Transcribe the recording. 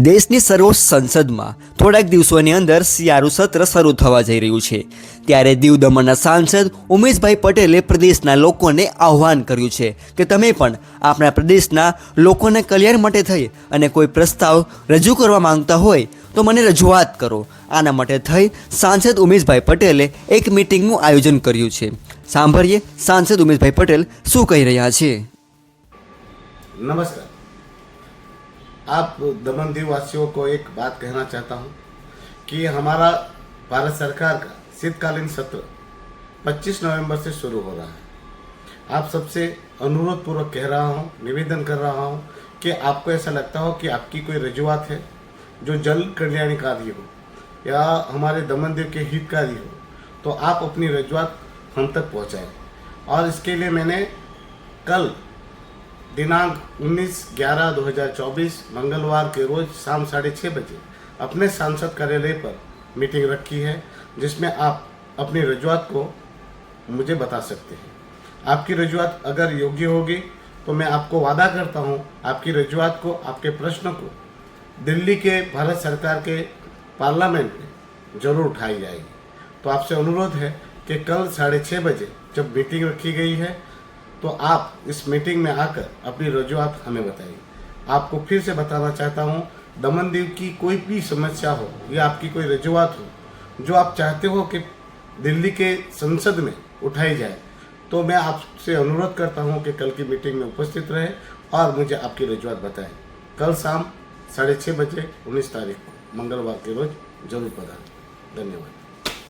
દેશની સર્વોચ્ચ સંસદમાં થોડાક દિવસોની અંદર શિયાળુ સત્ર શરૂ થવા જઈ રહ્યું છે. ત્યારે દીવ દમણના સાંસદ ઉમેશભાઈ પટેલે પ્રદેશના લોકોને આહ્વાન કર્યું છે કે તમે પણ આપણા પ્રદેશના લોકોને કલ્યાણ માટે થઈ અને કોઈ પ્રસ્તાવ રજૂ કરવા માંગતા હોય તો મને રજૂઆત કરો. આના માટે થઈ સાંસદ ઉમેશભાઈ પટેલે એક મિટિંગનું આયોજન કર્યું છે. સાંભળીએ સાંસદ ઉમેશભાઈ પટેલ શું કહી રહ્યા છે. નમસ્કાર. आप दमन दीव वासियों को एक बात कहना चाहता हूँ कि हमारा भारत सरकार का शीतकालीन सत्र 25 नवंबर से शुरू हो रहा है। आप सबसे अनुरोध पूर्वक कह रहा हूँ, निवेदन कर रहा हूँ कि आपको ऐसा लगता हो कि आपकी कोई रजूआत है जो जल कल्याणकारी हो या हमारे दमन दीव के हितकारी हो तो आप अपनी रजूआत हम तक पहुँचाएँ। और इसके लिए मैंने कल दिनांक 19 ग्यारह 2024 मंगलवार के रोज शाम साढ़े छः बजे अपने सांसद कार्यालय पर मीटिंग रखी है, जिसमें आप अपनी रजूआत को मुझे बता सकते हैं। आपकी रजूआत अगर योग्य होगी तो मैं आपको वादा करता हूँ, आपकी रजूआत को, आपके प्रश्न को दिल्ली के भारत सरकार के पार्लियामेंट में ज़रूर उठाई जाएगी। तो आपसे अनुरोध है कि कल साढ़े छः बजे जब मीटिंग रखी गई है तो आप इस मीटिंग में आकर अपनी रजूआत हमें बताइए। आपको फिर से बताना चाहता हूँ, दमन दीव की कोई भी समस्या हो या आपकी कोई रजूआत हो, जो आप चाहते हो कि दिल्ली के संसद में उठाई जाए तो मैं आपसे अनुरोध करता हूँ कि कल की मीटिंग में उपस्थित रहे और मुझे आपकी रजूआत बताएँ। कल शाम साढ़े छः बजे उन्नीस तारीख को, मंगलवार के रोज ज़रूर पधारें। धन्यवाद।